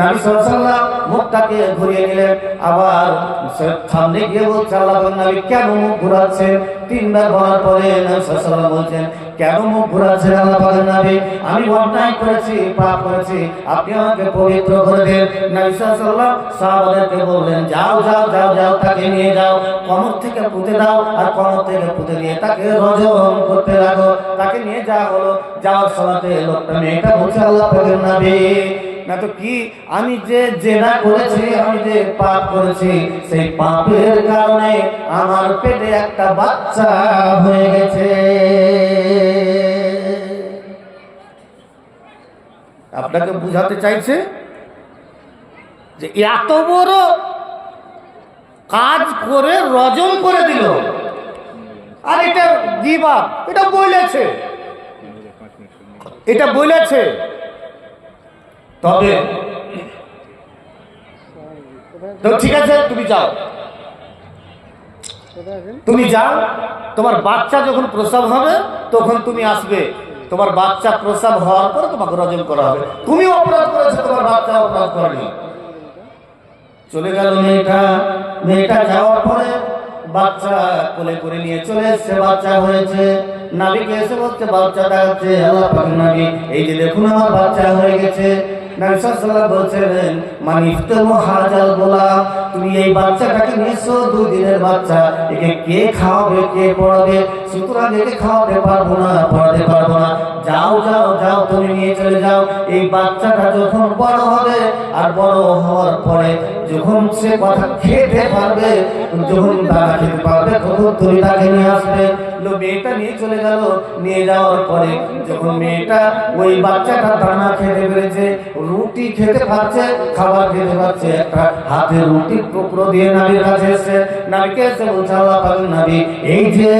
নবী সাল্লাল্লাহু ওয়াসাল্লাম ঘুরিয়ে নিলেন। আবার সামনে গিয়ে বলছে, আল্লাহ নবী কেন মুখ ঘুরাচ্ছেন? তিনবার বলার পরে নবী সাল্লাল্লাহু বলছেন, কেন মুখ ঘুরাচ্ছেন আল্লাহ পাক নবী? আমি অন্যায় করেছি, পাপ করেছি। আপনি আমাকে পবিত্র করে দিন। নবী সাল্লাল্লাহু সাহাবাদেরকে বললেন, যাও যাও যাও যাও, তাকে নিয়ে যাও। কমর থেকে পুঁতে দাও আর কমর থেকে পুঁতে নিয়ে তাকে রজন করতে লাগো। তাকে নিয়ে যাওয়া হলো। যাওয়ার সময়তে লোকটা মেয়েটা বলছে, আল্লাহ পাকের নবী না তো কি? আমি যে জেনা করেছি, আমি যে পাপ করেছি, সেই পাপের কারণে আমার পেটে একটা বাচ্চা হয়ে গেছে। আপনাকে বুঝাতে চাইছে যে এত বড় কাজ করে রজন করে দিল। আর এটা দিবা এটা বলেছে এটা বলেছে তবে তো ঠিক আছে তুমি যাও। তুমি যাও তোমার বাচ্চা যখন প্রসব হবে তখন তুমি আসবে। তোমার বাচ্চা প্রসব হওয়ার পর তোমাকে রজন করা হবে। তুমি অপরাধ করেছ তোমার বাচ্চা অপরাধ করেনি। চলে গেল মেয়েটা। মেয়েটা যাওয়ার পরে বাচ্চা কোলে করে নিয়ে চলে এসছে বাচ্চা হয়েছে। নাবিকে এসে বলছে বাচ্চাটা হচ্ছে আল্লাহ এই যে দেখুন আমার বাচ্চা হয়ে গেছে। নবী সাল্লাল্লাহু বলছিলেন মান ইফতামু হাজাল গোলাম তুমি এই বাচ্চাটাকে নিয়েছো দুই দিনের বাচ্চা। একে কে খাওয়াবে, কে পড়াবে? সুতরাং একে খাওয়াতে পারব না, পড়াতে পারব না। যাও যাও যাও, তুমি নিয়ে চলে যাও। এই বাচ্চাটা যখন বড় হবে, আর বড় হওয়ার পরে যখন সে কথা খেতে পারবে, যখন দানা খেতে পারবে, তখন তুমি নিয়ে আসবে। মেয়েটা নিয়ে চলে গেল। নিয়ে যাওয়ার পরে যখন মেয়েটা ওই বাচ্চাটা দানা খেতে পেরেছে nous রুটি খেতে পারছে, খাবার খেতে পারছে, একটা হাতে রুটি টুকরো দিয়ে নাবির কাছে এসে নাবিকে এসে বলছে, আল্লাহ নাবি, এই যে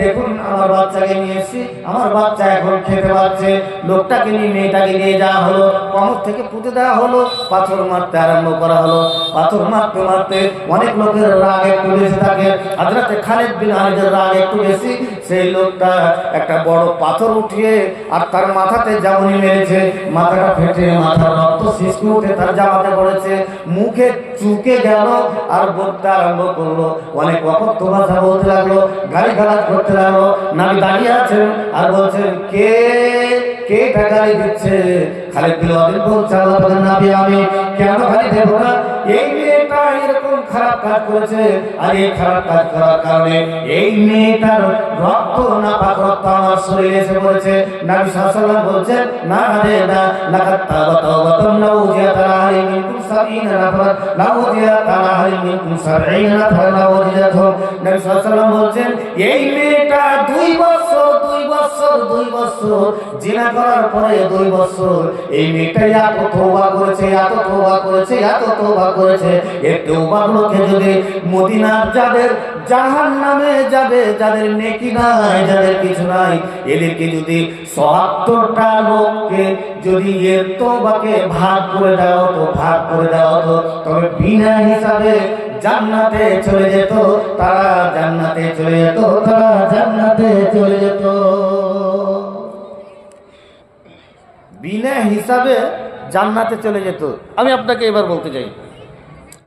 দেখুন, আমার বাচ্চাকে নিয়ে এসেছি, আমার বাচ্চা এখন খেতে পারছে। লোকটাকে নিয়ে, মেয়েটাকে নিয়ে যাওয়া হলো কমর থেকে পুঁতে দেওয়া হলো, পাথর মারতে আরম্ভ করা হলো। পাথর মারতে মারতে অনেক লোকের রাগ একটু বেশি থাকে। হাজরাতে খালেদ বিন আলিদের রাগ একটু বেশি। সেই লোকটা একটা বড় পাথর উঠিয়ে আর তার মাথাতে জামনি মেরেছে, মাথাটা ফেটে মাথার রক্ত শিশু উঠে তার জামাতে পড়েছে। মুখে চুকে গেল আর বলতে আরম্ভ করল। অনেক অকথ্য ভাষা বলতে লাগল গালি গালাজ করতে লাগল। নামি দাঁড়িয়ে আছেন আর বলছেন, কে? কে এটা দিচ্ছে? খালিদ ওয়ালিদ বলছে, আল্লাহ পাকের আমি কেন খালি দেবো না এই এরকম খারাপ কাজ করেছে আর এই খারাপ কাজ করার কারণে এই মেয়েটার রক্ত না পাক রক্ত আমার শরীরে এসে পড়েছে। নবী সাল্লাল্লাহু বলছেন, না রে না লাকাত তাওবা তাওবাতুন লাউজিয়া তাআলা মিনকুম সাবিনা নাফর লাউজিয়া তাআলা মিনকুম সাবিনা নাফর লাউজিয়া নবী সাল্লাল্লাহু বলছেন, এই মেয়েটা দুই বছর দুই বছর, জিনা করার পরে দুই বছর। এই মেয়েটা এত তওবা করেছে, এত তওবা করেছে, এত তওবা করেছে। এই তওবাগুলোকে যদি মদিনার যাদের জাহান নামে যাবে, যাদের নেকি নাই, যাদের কিছু নাই, এদেরকে যদি সত্তরটা লোককে যদি এর তোবাকে ভাগ করে দেওয়া হতো, ভাগ করে দেওয়া হতো, তবে বিনা হিসাবে জান্নাতে চলে যেত, তারা জান্নাতে চলে যেত, তারা জান্নাতে চলে যেত। বিনা হিসাবে জান্নাতে চলে যেত। আমি আপনাকে এবার বলতে চাই